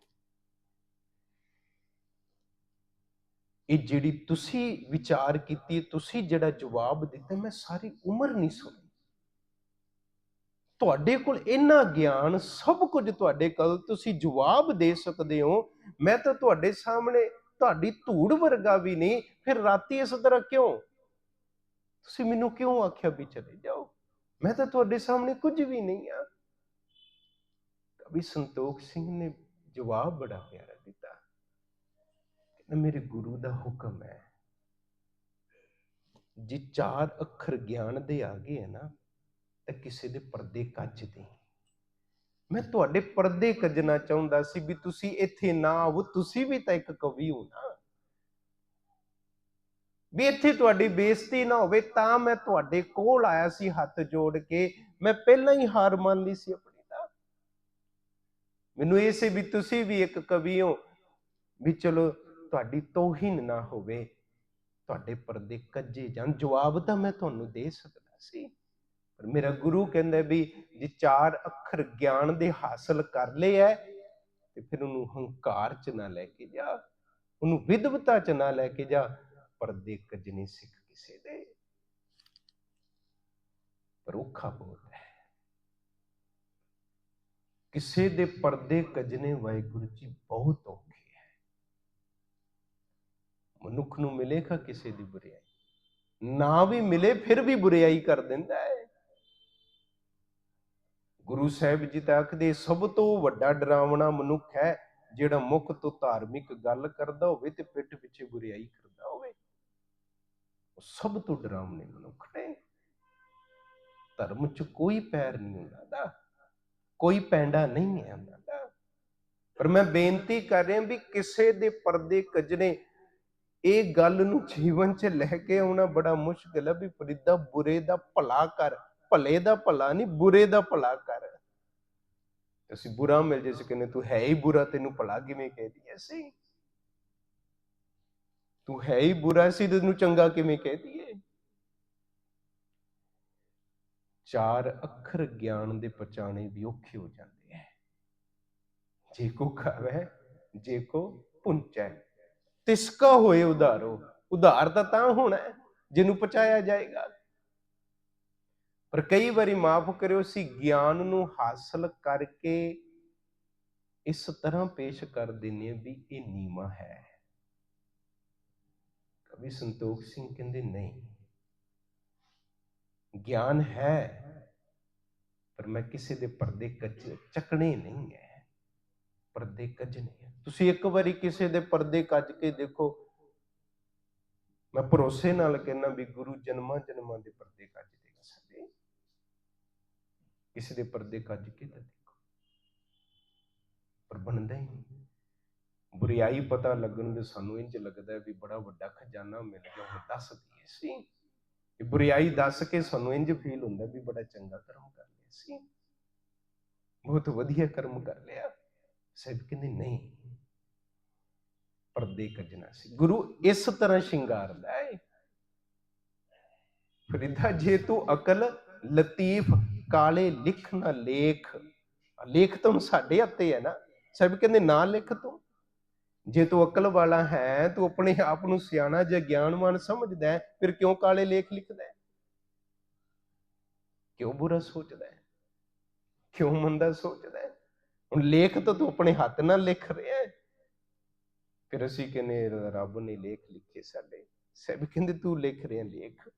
ਇਹ ਜਿਹੜੀ ਤੁਸੀਂ ਵਿਚਾਰ ਕੀਤੀ, ਤੁਸੀਂ ਜਿਹੜਾ ਜਵਾਬ ਦਿੱਤਾ, ਮੈਂ ਸਾਰੀ ਉਮਰ ਨਹੀਂ ਸੁਣੀ। ਤੁਹਾਡੇ ਕੋਲ ਇੰਨਾ ਗਿਆਨ, ਸਭ ਕੁਝ ਤੁਹਾਡੇ ਕੋਲ, ਤੁਸੀਂ ਜਵਾਬ ਦੇ ਸਕਦੇ ਹੋ। ਮੈਂ ਤਾਂ ਤੁਹਾਡੇ ਸਾਹਮਣੇ, ਤੁਹਾਡੀ ਧੂੜ ਵਰਗਾ ਵੀ ਨਹੀਂ, ਫਿਰ ਰਾਤੀ ਇਸ ਤਰ੍ਹਾਂ ਕਿਉਂ? ਤੁਸੀਂ ਮੈਨੂੰ ਕਿਉਂ ਆਖਿਆ ਵੀ ਚਲੇ ਜਾਓ? ਮੈਂ ਤਾਂ ਤੁਹਾਡੇ ਸਾਹਮਣੇ ਕੁਝ ਵੀ ਨਹੀਂ ਆ। ਕਵੀ ਸੰਤੋਖ ਸਿੰਘ ਨੇ ਜਵਾਬ ਬੜਾ ਪਿਆਰਾ ਦਿੱਤਾ। ਕਹਿੰਦਾ, ਮੇਰੇ ਗੁਰੂ ਦਾ ਹੁਕਮ ਹੈ। ਜੇ ਚਾਰ ਅੱਖਰ ਗਿਆਨ ਦੇ ਆ ਗਏ ਹੈ ਨਾ, ਤਾਂ ਕਿਸੇ ਦੇ ਪਰਦੇ ਕੱਜ ਦੇ। ਮੈਂ ਤੁਹਾਡੇ ਪਰਦੇ ਕੱਜਣਾ ਚਾਹੁੰਦਾ ਸੀ ਵੀ ਤੁਸੀਂ ਇੱਥੇ ਨਾ ਆਵੋ ਤੁਸੀਂ ਵੀ ਤਾਂ ਇੱਕ ਕਵੀ ਹੋ ਨਾ। ਵੀ ਇੱਥੇ ਤੁਹਾਡੀ ਬੇਇੱਜ਼ਤੀ ਨਾ ਹੋਵੇ ਤਾਂ ਮੈਂ ਤੁਹਾਡੇ ਕੋਲ ਆਇਆ ਸੀ ਹੱਥ ਜੋੜ ਕੇ। ਮੈਂ ਪਹਿਲਾਂ ਹੀ ਹਾਰ ਮੰਨ ਲਈ ਸੀ ਆਪਣੀ ਦਾ ਮੈਨੂੰ ਇਹ ਸੀ ਵੀ ਤੁਸੀਂ ਵੀ ਇੱਕ ਕਵੀ ਹੋ ਵੀ ਚਲੋ ਤੁਹਾਡੀ ਤੋਹੀਨ ਨਾ ਹੋਵੇ, ਤੁਹਾਡੇ ਪਰਦੇ ਕੱਜੇ ਜਾਣ। ਜਵਾਬ ਤਾਂ ਮੈਂ ਤੁਹਾਨੂੰ ਦੇ ਸਕਦਾ ਸੀ। ਪਰ ਮੇਰਾ ਗੁਰੂ ਕਹਿੰਦਾ ਵੀ ਜੇ ਚਾਰ ਅੱਖਰ ਗਿਆਨ ਦੇ ਹਾਸਲ ਕਰ ਲਏ ਐ, ਤੇ ਫਿਰ ਉਹਨੂੰ ਹੰਕਾਰ ਚ ਨਾ ਲੈ ਕੇ ਜਾ, ਉਹਨੂੰ ਵਿਦਵਤਾ ਚ ਨਾ ਲੈ ਕੇ ਜਾ ਪਰਦੇ ਕੱਜਣੇ ਸਿੱਖ ਕਿਸੇ ਦੇ? ਪਰ ਔਖਾ ਬਹੁਤ ਹੈ। ਕਿਸੇ ਦੇ ਪਰਦੇ ਕੱਜਣੇ ਵਾਹਿਗੁਰੂ ਜੀ ਬਹੁਤ ਔਖੇ ਹੈ। ਮਨੁੱਖ ਨੂੰ ਮਿਲੇਗਾ ਕਿਸੇ ਦੀ ਬੁਰਾਈ। ਨਾ ਵੀ ਮਿਲੇ, ਫਿਰ ਵੀ ਬੁਰਾਈ ਕਰ ਦਿੰਦਾ ਹੈ। ਗੁਰੂ ਸਾਹਿਬ ਜੀ ਤਾਂ ਆਖਦੇ, ਸਭ ਤੋਂ ਵੱਡਾ ਡਰਾਵਣਾ ਮਨੁੱਖ ਹੈ, ਜਿਹੜਾ ਮੁਖ ਤੋਂ ਧਾਰਮਿਕ ਗੱਲ ਕਰਦਾ ਹੋਵੇ ਤੇ ਪਿੱਠ ਪਿੱਛੇ ਬੁਰਾਈ ਕਰਦਾ ਹੋਵੇ ਉਹ ਸਭ ਤੋਂ ਡਰਾਮਣੇ ਮਨੁੱਖ ਨੇ। ਧਰਮ 'ਚ ਕੋਈ ਪੈਰ ਨਹੀਂ ਹੁੰਦਾ ਦਾ ਕੋਈ ਪੈਂਡਾ ਨਹੀਂ ਹੈ ਉਹਨਾਂ ਦਾ ਪਰ ਮੈਂ ਬੇਨਤੀ ਕਰ ਰਿਹਾ ਵੀ ਕਿਸੇ ਦੇ ਪਰਦੇ ਕੱਜਣੇ ਇਹ ਗੱਲ ਨੂੰ ਜੀਵਨ 'ਚ ਲੈ ਕੇ ਆਉਣਾ ਬੜਾ ਮੁਸ਼ਕਿਲ ਹੈ ਵੀ ਫਰੀਦਾ ਬੁਰੇ ਦਾ ਭਲਾ ਕਰ, ਭਲੇ ਦਾ ਭਲਾ ਨਹੀਂ, ਬੁਰੇ ਦਾ ਭਲਾ ਕਰ। ਅਸੀਂ ਬੁਰਾ ਮਿਲ ਜੇ ਸੀ, ਕਹਿੰਦੇ ਤੂੰ ਹੈ ਹੀ ਬੁਰਾ, ਤੈਨੂੰ ਭਲਾ ਕਿਵੇਂ ਕਹਿ ਦਈਏ ਅਸੀਂ? ਤੂੰ ਹੈ ਹੀ ਬੁਰਾ ਸੀ, ਤੈਨੂੰ ਚੰਗਾ ਕਿਵੇਂ ਕਹਿ ਦਈਏ? ਚਾਰ ਅੱਖਰ ਗਿਆਨ ਦੇ ਪਛਾਣੇ ਵੀ ਔਖੇ ਹੋ ਜਾਂਦੇ ਐ। ਜੇ ਕੋ ਖਾਵੇ, ਜੇ ਕੋ ਪੁੰਚੈ। ਤਿਸਕਾ ਹੋਏ ਉਧਾਰੋ, ਉਧਾਰ ਤਾਂ ਤਾਂ ਹੋਣਾ ਜਿਹਨੂੰ ਪਚਾਇਆ ਜਾਏਗਾ। ਪਰ ਕਈ ਵਾਰੀ ਮਾਫ ਕਰਿਓ ਸੀ ਗਿਆਨ ਨੂੰ ਹਾਸਲ ਕਰਕੇ ਇਸ ਤਰ੍ਹਾਂ ਪੇਸ਼ ਕਰ ਦਿੰਨੇ ਵੀ ਇਹ ਨੀਮਾ ਹੈ। ਕਵੀ ਸੰਤੋਖ ਸਿੰਘ ਕਹਿੰਦੇ ਨਹੀਂ। ਗਿਆਨ ਹੈ, ਪਰ ਮੈਂ ਕਿਸੇ ਦੇ ਪਰਦੇ ਕੱਚ, ਚੱਕਣੇ ਨਹੀਂ ਹੈ ਪਰਦੇ ਕੱਜਣੇ ਤੁਸੀਂ ਇੱਕ ਵਾਰੀ ਕਿਸੇ ਦੇ ਪਰਦੇ ਕੱਜ ਕੇ ਦੇਖੋ। ਮੈਂ ਭਰੋਸੇ ਨਾਲ ਕਹਿੰਦਾ ਵੀ ਗੁਰੂ ਜਨਮਾਂ ਜਨਮਾਂ ਦੇ ਪਰਦੇ ਕੱਜ ਦੇਗਾ ਸਾਡੇ ਕਿਸੇ ਦੇ ਪਰਦੇ ਕੱਜ ਕੇ ਤਾਂ ਦੇਖੋ। ਪਰ ਬਣਦਾ ਹੀ ਨਹੀਂ। ਬੁਰੀਾਈ ਪਤਾ ਲੱਗਣ ਦੇ ਸਾਨੂੰ ਇੰਜ ਲੱਗਦਾ ਵੀ ਬੜਾ ਵੱਡਾ ਖਜ਼ਾਨਾ ਮਿਲ ਗਿਆ। ਹੁਣ ਦੱਸ ਦਈਏ ਸੀ ਇਹ ਬੁਰੀਾਈ ਦੱਸ ਕੇ ਸਾਨੂੰ ਇੰਜ ਫੀਲ ਹੁੰਦਾ ਵੀ ਬੜਾ ਚੰਗਾ ਕਰਮ ਕਰ ਲਿਆ ਸੀ। ਬਹੁਤ ਵਧੀਆ ਕਰਮ ਕਰ ਲਿਆ। ਸਾਹਿਬ ਕਹਿੰਦੇ ਨਹੀਂ, ਪਰਦੇ ਕੱਜਣਾ ਸੀ। ਗੁਰੂ ਇਸ ਤਰ੍ਹਾਂ ਸ਼ਿੰਗਾਰਦਾ ਹੈ। ਫਰੀਦਾ, ਜੇ ਤੂੰ ਅਕਲ, ਲਤੀਫ, ਕਾਲੇ ਲਿਖ ਨਾ ਲੇਖ। ਲੇਖ ਤਾਂ ਸਾਡੇ ਹੱਥੇ ਹੈ ਨਾ। ਸਾਹਿਬ ਕਹਿੰਦੇ ਨਾ ਲਿਖ ਤੂੰ। ਜੇ ਤੂੰ ਅਕਲ ਵਾਲਾ ਹੈ, ਤੂੰ ਆਪਣੇ ਆਪ ਨੂੰ ਸਿਆਣਾ ਜਾਂ ਗਿਆਨਵਾਨ ਸਮਝਦਾ ਹੈ, ਫਿਰ ਕਿਉਂ ਕਾਲੇ ਲੇਖ ਲਿਖਦਾ ਹੈ? ਕਿਉਂ ਬੁਰਾ ਸੋਚਦਾ ਹੈ? ਕਿਉਂ ਮੰਦਾ ਸੋਚਦਾ ਹੈ? ਹੁਣ ਲੇਖ ਤਾਂ ਤੂੰ ਆਪਣੇ ਹੱਥ ਨਾਲ ਲਿਖ ਰਿਹਾ ਹੈ। ਫਿਰ ਅਸੀਂ ਕਹਿੰਦੇ ਰੱਬ ਨੇ ਲੇਖ ਲਿਖੇ ਸਾਡੇ। ਸਭ ਕਹਿੰਦੇ ਤੂੰ ਲਿਖ ਰਿਹਾ ਲੇਖ।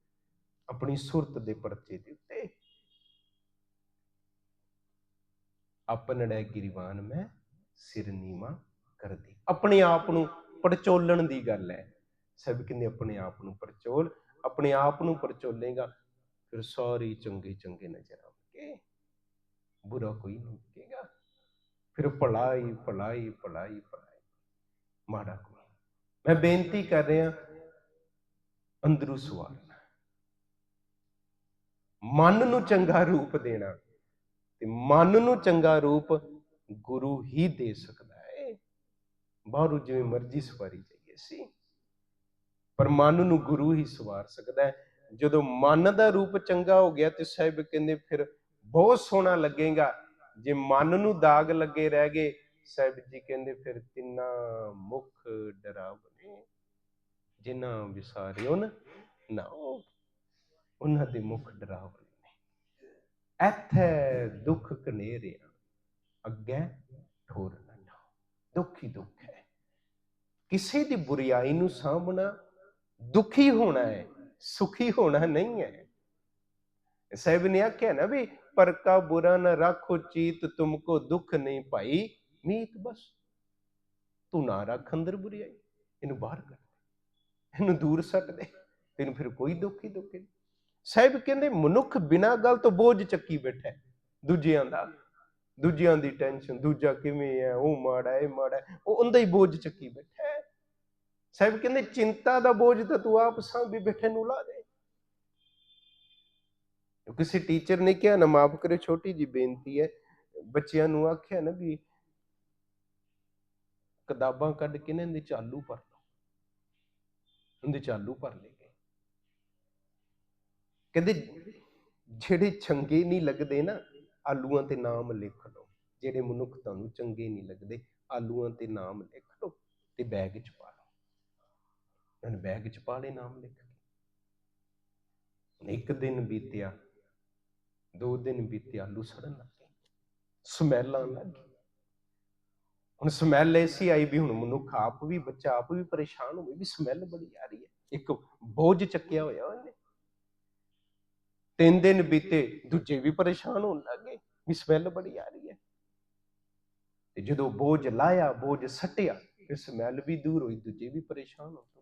ਆਪਣੀ ਸੁਰਤ ਦੇ ਪਰਚੇ ਦੇ ਉੱਤੇ। ਆਪਨੜੇ ਗਿਰਵਾਨ ਮੈਂ, ਸਿਰ ਨੀਵਾ। ਕਰਦੀ। ਆਪਣੇ ਆਪ ਨੂੰ ਪਰਚੋਲਣ ਦੀ ਗੱਲ ਹੈ। ਸਭ ਕਹਿੰਦੇ ਆਪਣੇ ਆਪ ਨੂੰ ਪਰਚੋਲ, ਆਪਣੇ ਆਪ ਨੂੰ ਪਰਚੋਲੇਗਾ, ਫਿਰ ਸਾਰੇ ਚੰਗੇ ਚੰਗੇ ਨਜ਼ਰ ਆਉਣਗੇ। ਬੁਰਾ ਕੋਈ ਨਹੀਂ ਦਿਖੇਗਾ ਫਿਰ ਭਲਾਈ ਭਲਾਈ ਭਲਾਈ ਭਲਾਈ। ਮਾੜਾ ਕੋਈ ਮੈਂ ਬੇਨਤੀ ਕਰ ਰਿਹਾ, ਅੰਦਰੂ ਸਵਾਰਨਾ ਮਨ ਨੂੰ ਚੰਗਾ ਰੂਪ ਦੇਣਾ ਤੇ ਮਨ ਨੂੰ ਚੰਗਾ ਰੂਪ ਗੁਰੂ ਹੀ ਦੇ ਸਕਦਾ ਬਾਹਰੋਂ ਜਿਵੇਂ ਮਰਜ਼ੀ ਸਵਾਰੀ ਜਾਈਏ, ਸੀ। ਪਰ ਮਨ ਨੂੰ ਗੁਰੂ ਹੀ ਸਵਾਰ ਸਕਦਾ ਹੈ। ਜਦੋਂ ਮਨ ਦਾ ਰੂਪ ਚੰਗਾ ਹੋ ਗਿਆ ਤੇ ਸਾਹਿਬ ਕਹਿੰਦੇ, ਫਿਰ ਬਹੁਤ ਸੋਹਣਾ ਲੱਗੇਗਾ। ਜੇ ਮਨ ਨੂੰ ਦਾਗ ਲੱਗੇ ਰਹਿ ਗਏ, ਸਾਹਿਬ ਜੀ ਕਹਿੰਦੇ, ਫਿਰ ਤਿੰਨਾ ਮੁਖ ਡਰਾਵਨੇ ਜਿਨ੍ਹਾਂ ਵਿਸਾਰਿਓ ਨਾ ਉਹਨਾਂ ਦੇ ਮੁਖ ਡਰਾਵਨੇ ਨੇ। ਇੱਥੇ ਦੁੱਖ ਕਨੇਰਿਆ ਅੱਗੇ ਠੋਰ ਨਾ ਦੁੱਖ ਹੀ ਦੁੱਖ ਹੈ। ਕਿਸੇ ਦੀ ਬੁਰੀਾਈ ਨੂੰ ਸਾਂਭਣਾ ਦੁਖੀ ਹੋਣਾ ਹੈ, ਸੁਖੀ ਹੋਣਾ ਨਹੀਂ ਹੈ। ਸਾਹਿਬ ਨੇ ਆਖਿਆ ਨਾ ਵੀ ਪਰ ਕਾ ਬੁਰਾ ਨ ਰੱਖੋ ਚੀਤ, ਤੁਮਕੋ ਦੁੱਖ ਨਹੀਂ ਭਾਈ, ਮੀਤ ਬਸ। ਤੂੰ ਨਾ ਰੱਖ ਅੰਦਰ ਬੁਰੀਾਈ, ਇਹਨੂੰ ਬਾਹਰ ਕੱਢ ਇਹਨੂੰ ਦੂਰ ਸੱਟ ਦੇ, ਤੈਨੂੰ ਫਿਰ ਕੋਈ ਦੁੱਖ ਹੀ ਦੁੱਖ ਨਹੀਂ। ਸਾਹਿਬ ਕਹਿੰਦੇ, ਮਨੁੱਖ ਬਿਨਾਂ ਗੱਲ ਤੋਂ ਬੋਝ ਚੱਕੀ ਬੈਠਾ ਦੂਜਿਆਂ ਦਾ। ਦੂਜਿਆਂ ਦੀ ਟੈਨਸ਼ਨ, ਦੂਜਾ ਕਿਵੇਂ ਹੈ, ਉਹ ਮਾੜਾ ਹੈ ਇਹ ਮਾੜਾ ਉਹ ਉਹਦਾ ਹੀ ਬੋਝ ਚੱਕੀ ਬੈਠਾ ਸਾਹਿਬ ਕਹਿੰਦੇ, ਚਿੰਤਾ ਦਾ ਬੋਝ ਤਾਂ ਤੂੰ ਆਪ ਸਾਂਭੀ ਬੈਠੇ ਨੂੰ ਲਾ ਦੇ। ਕਿਸੇ ਟੀਚਰ ਨੇ ਕਿਹਾ, ਨਾ ਮਾਫ ਕਰੇ ਛੋਟੀ ਜੀ ਬੇਨਤੀ ਹੈ। ਬੱਚਿਆਂ ਨੂੰ ਆਖਿਆ ਨਾ ਵੀ ਕਿਤਾਬਾਂ ਕੱਢ ਕੇ ਨਾ ਇਹਦੇ ਚਾਲੂ ਭਰ ਲਓ। ਉਹਦੇ ਚਾਲੂ ਭਰ ਲੈ ਗਏ ਕਹਿੰਦੇ, ਜਿਹੜੇ ਚੰਗੇ ਨਹੀਂ ਲੱਗਦੇ ਨਾ, ਆਲੂਆਂ ਤੇ ਨਾਮ ਲਿਖ ਲਓ। ਜਿਹੜੇ ਮਨੁੱਖ ਤੁਹਾਨੂੰ ਚੰਗੇ ਨਹੀਂ ਲੱਗਦੇ, ਆਲੂਆਂ ਤੇ ਨਾਮ ਲਿਖ ਲਓ ਤੇ ਬੈਗ 'ਚ ਪਾ ਲਓ ਉਹਨਾਂ ਬੈਗ 'ਚ ਪਾ ਲਏ, ਨਾਮ ਲਿਖ ਕੇ। ਇੱਕ ਦਿਨ ਬੀਤਿਆ, ਦੋ ਦਿਨ ਬੀਤਿਆ ਆਲੂ ਸੜਨ ਲੱਗੇ ਸਮੈਲ ਆਉਣ ਲੱਗੀ ਹੁਣ ਸਮੈਲ ਐਸੀ ਆਈ ਵੀ ਹੁਣ ਮਨੁੱਖ ਆਪ ਵੀ ਬੱਚਾ, ਆਪ ਵੀ ਪਰੇਸ਼ਾਨ ਹੋਵੇ ਵੀ ਸਮੈਲ ਬੜੀ ਆ ਰਹੀ ਹੈ। ਇੱਕ ਬੋਝ ਚੱਕਿਆ ਹੋਇਆ ਉਹਨੇ। ਤਿੰਨ ਦਿਨ ਬੀਤੇ, ਦੂਜੇ ਵੀ ਪਰੇਸ਼ਾਨ ਹੋਣ ਲੱਗੇ ਵੀ ਸਮੈਲ ਬੜੀ ਆ ਰਹੀ ਹੈ। ਤੇ ਜਦੋਂ ਬੋਝ ਲਾਇਆ, ਬੋਝ ਸਟਿਆ, ਫਿਰ ਸਮੈਲ ਵੀ ਦੂਰ ਹੋਈ, ਦੂਜੇ ਵੀ ਪਰੇਸ਼ਾਨ ਹੋ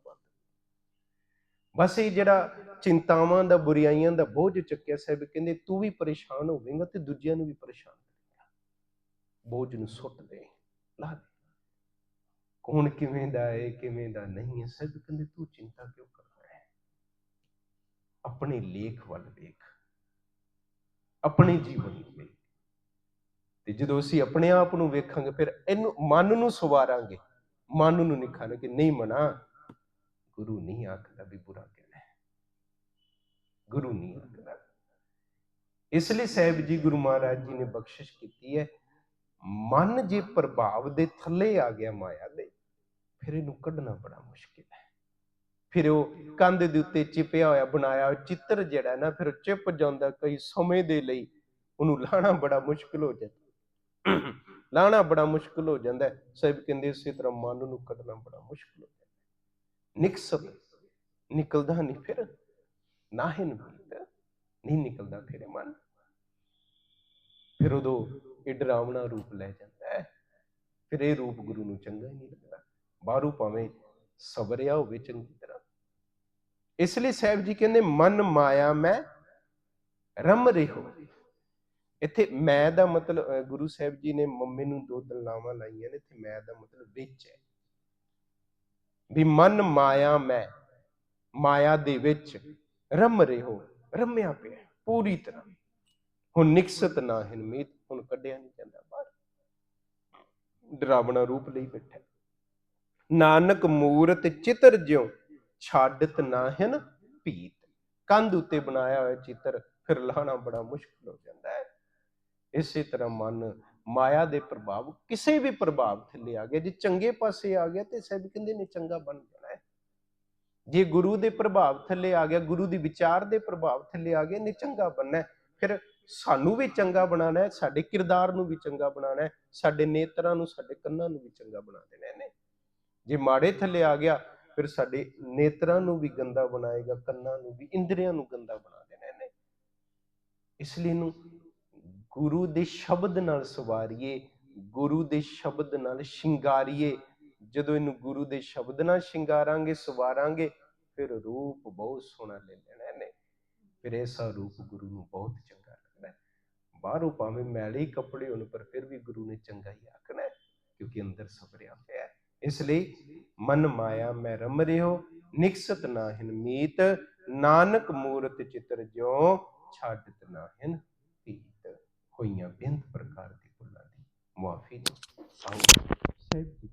ਬਸ ਇਹ ਜਿਹੜਾ ਚਿੰਤਾਵਾਂ ਦਾ, ਬੁਰੀਆਈਆਂ ਦਾ ਬੋਝ ਚੱਕਿਆ ਸਾਹਿਬ ਕਹਿੰਦੇ ਤੂੰ ਵੀ ਪਰੇਸ਼ਾਨ ਹੋਵੇਂਗਾ ਤੇ ਦੂਜਿਆਂ ਨੂੰ ਵੀ ਪਰੇਸ਼ਾਨ ਕਰੇਗਾ। ਬੋਝ ਨੂੰ ਸੁੱਟ ਦੇ, ਲਾ ਦੇ। ਕੌਣ ਕਿਵੇਂ ਦਾ ਹੈ ਕਿਵੇਂ ਦਾ ਨਹੀਂ ਹੈ ਸਾਹਿਬ ਕਹਿੰਦੇ ਤੂੰ ਚਿੰਤਾ ਕਿਉਂ ਕਰਦਾ ਹੈ? ਆਪਣੇ ਲੇਖ ਵੱਲ ਵੇਖ ਆਪਣੇ ਜੀਵਨ ਨੂੰ ਵੇਖ ਤੇ ਜਦੋਂ ਅਸੀਂ ਆਪਣੇ ਆਪ ਨੂੰ ਵੇਖਾਂਗੇ, ਫਿਰ ਇਹਨੂੰ ਮਨ ਨੂੰ ਸਵਾਰਾਂਗੇ। ਮਨ ਨੂੰ ਨਿਖਾਰਾਂਗੇ, ਨਹੀਂ ਮਨਾ। ਗੁਰੂ ਨਹੀਂ ਆਖਦਾ ਵੀ ਬੁਰਾ ਕਹਿਣਾ। ਹੈ ਗੁਰੂ ਨਹੀਂ ਆਖਦਾ। ਇਸ ਲਈ ਸਾਹਿਬ ਜੀ ਗੁਰੂ ਮਹਾਰਾਜ ਜੀ ਨੇ ਬਖਸ਼ਿਸ਼ ਕੀਤੀ ਹੈ ਮਨ ਜੇ ਪ੍ਰਭਾਵ ਦੇ ਥੱਲੇ ਆ ਗਿਆ ਮਾਇਆ ਦੇ ਫਿਰ ਇਹਨੂੰ ਕੱਢਣਾ ਬੜਾ ਮੁਸ਼ਕਿਲ ਹੈ। ਫਿਰ ਉਹ ਕੰਧ ਦੇ ਉੱਤੇ ਚਿਪਿਆ ਹੋਇਆ ਬਣਾਇਆ ਚਿੱਤਰ ਜਿਹੜਾ ਹੈ ਨਾ ਫਿਰ ਉਹ ਚਿਪ ਜਾਂਦਾ ਕਈ ਸਮੇਂ ਦੇ ਲਈ ਉਹਨੂੰ ਲਾਣਾ ਬੜਾ ਮੁਸ਼ਕਿਲ ਹੋ ਜਾਂਦਾ। ਲਾਣਾ ਬੜਾ ਮੁਸ਼ਕਿਲ ਹੋ ਜਾਂਦਾ। ਸਾਹਿਬ ਕਹਿੰਦੇ ਇਸੇ ਤਰ੍ਹਾਂ ਮਨ ਨੂੰ ਕੱਢਣਾ ਬੜਾ ਮੁਸ਼ਕਿਲ ਹੋ ਜਾਂਦਾ ਨਿਕਸਤ ਨਿਕਲਦਾ ਨਹੀਂ ਫਿਰ ਨਾਹਿਨ ਮੀਤ ਨਹੀਂ ਨਿਕਲਦਾ ਫਿਰ ਮਨ। ਫਿਰ ਉਦੋਂ ਇਹ ਡਰਾਵਣਾ ਰੂਪ ਲੈ ਜਾਂਦਾ ਹੈ। ਫਿਰ ਇਹ ਰੂਪ ਗੁਰੂ ਨੂੰ ਚੰਗਾ ਹੀ ਨਹੀਂ ਲੱਗਦਾ। ਬਾਹਰੋਂ ਭਾਵੇਂ ਸਬਰਿਆ ਹੋਵੇ ਚੰਗੀ ਤਰ੍ਹਾਂ। ਇਸ ਲਈ ਸਾਹਿਬ ਜੀ ਕਹਿੰਦੇ, ਮਨ ਮਾਇਆ ਮੈਂ ਰਮ ਰਿਹੋ। ਇੱਥੇ ਮੈਂ ਦਾ ਮਤਲਬ ਗੁਰੂ ਸਾਹਿਬ ਜੀ ਨੇ ਮੰਮੀ ਨੂੰ ਦੋ ਦਲਾਵਾਂ ਲਾਈਆਂ ਨੇ, ਇੱਥੇ ਮੈਂ ਦਾ ਮਤਲਬ ਵਿੱਚ ਹੈ। ਵੀ ਮਨ ਮਾਇਆ ਮੈਂ, ਮਾਇਆ ਦੇ ਵਿੱਚ ਰਮ ਰਿਹੋ, ਰਮਿਆ ਪਿਆ ਪੂਰੀ ਤਰ੍ਹਾਂ। ਹੁਣ ਨਿਕਸਤ ਨਾ ਹਿਨਮੀਤ ਹੁਣ ਕੱਢਿਆ ਨਹੀਂ ਜਾਂਦਾ ਬਾਹਰ। ਡਰਾਵਣਾ ਰੂਪ ਲਈ ਬੈਠਾ ਨਾਨਕ ਮੂਰਤ ਚਿਤਰ ਜਿਉ, ਛਾਡਤ ਨਾਹਿਨ ਭੀਤ। ਕੰਧ ਉੱਤੇ ਬਣਾਇਆ ਹੋਇਆ ਚਿੱਤਰ, ਫਿਰ ਲਾਣਾ ਬੜਾ ਮੁਸ਼ਕਲ ਹੋ ਜਾਂਦਾ ਹੈ। ਇਸੇ ਤਰ੍ਹਾਂ ਮਨ ਮਾਇਆ ਦੇ ਪ੍ਰਭਾਵ, ਕਿਸੇ ਵੀ ਪ੍ਰਭਾਵ ਥੱਲੇ ਆ ਗਿਆ ਜੇ ਚੰਗੇ ਪਾਸੇ ਆ ਗਿਆ ਤੇ ਸਭ ਕਹਿੰਦੇ ਨੇ ਚੰਗਾ ਬਣ ਜਾਣਾ ਹੈ। ਜੇ ਗੁਰੂ ਦੇ ਪ੍ਰਭਾਵ ਥੱਲੇ ਆ ਗਿਆ, ਗੁਰੂ ਦੀ ਵਿਚਾਰ ਦੇ ਪ੍ਰਭਾਵ ਥੱਲੇ ਆ ਗਿਆ ਨੇ ਚੰਗਾ ਬਣਨਾ ਫਿਰ ਸਾਨੂੰ ਵੀ ਚੰਗਾ ਬਣਾਉਣਾ ਹੈ, ਸਾਡੇ ਕਿਰਦਾਰ ਨੂੰ ਵੀ ਚੰਗਾ ਬਣਾਉਣਾ ਹੈ, ਸਾਡੇ ਨੇਤਰਾਂ ਨੂੰ, ਸਾਡੇ ਕੰਨਾਂ ਨੂੰ ਵੀ ਚੰਗਾ ਬਣਾ ਦੇਣਾ ਨੇ ਜੇ ਮਾੜੇ ਥੱਲੇ ਆ ਗਿਆ, ਫਿਰ ਸਾਡੇ ਨੇਤਰਾਂ ਨੂੰ ਵੀ ਗੰਦਾ ਬਣਾਏਗਾ, ਕੰਨਾਂ ਨੂੰ ਵੀ, ਇੰਦਰੀਆਂ ਨੂੰ ਗੰਦਾ ਬਣਾ ਦੇਣਾ ਨੇ ਇਸ ਲਈ ਨੂੰ ਗੁਰੂ ਦੇ ਸ਼ਬਦ ਨਾਲ ਸਵਾਰੀਏ, ਗੁਰੂ ਦੇ ਸ਼ਬਦ ਨਾਲ ਸ਼ਿੰਗਾਰੀਏ। ਜਦੋਂ ਇਹਨੂੰ ਗੁਰੂ ਦੇ ਸ਼ਬਦ ਨਾਲ ਸ਼ਿੰਗਾਰਾਂਗੇ, ਸਵਾਰਾਂਗੇ, ਫਿਰ ਰੂਪ ਬਹੁਤ ਸੋਹਣਾ ਲੈ ਲੈਣਾ ਇਹਨੇ। ਫਿਰ ਐਸਾ ਰੂਪ ਗੁਰੂ ਨੂੰ ਬਹੁਤ ਚੰਗਾ ਲੱਗਦਾ ਬਾਹਰੋਂ ਭਾਵੇਂ ਮੈਲੇ ਕੱਪੜੇ ਹੋਣ, ਪਰ ਫਿਰ ਵੀ ਗੁਰੂ ਨੇ ਚੰਗਾ ਹੀ ਆਖਣਾ ਕਿਉਂਕਿ ਅੰਦਰ ਸਬਰਿਆ ਹੋਇਆ ਹੈ। ਇਸ ਲਈ, ਮਨ ਮਾਇਆ, ਮੈਂ ਰਮ ਰਿਓ ਨਿਕਸਤ ਨਾਹਿਨ ਮੀਤ, ਨਾਨਕ ਮੂਰਤ ਚਿਤਰ ਜਿਉ ਛਾਡਤ ਨਾਹਿਨ ਹੋਈਆਂ ਬੇਅੰਤ ਪ੍ਰਕਾਰ ਦੀ ਭੁੱਲਾਂ ਦੀ ਮੁਆਫੀ ਆਓ। ਸਾਹਿਬ ਜੀ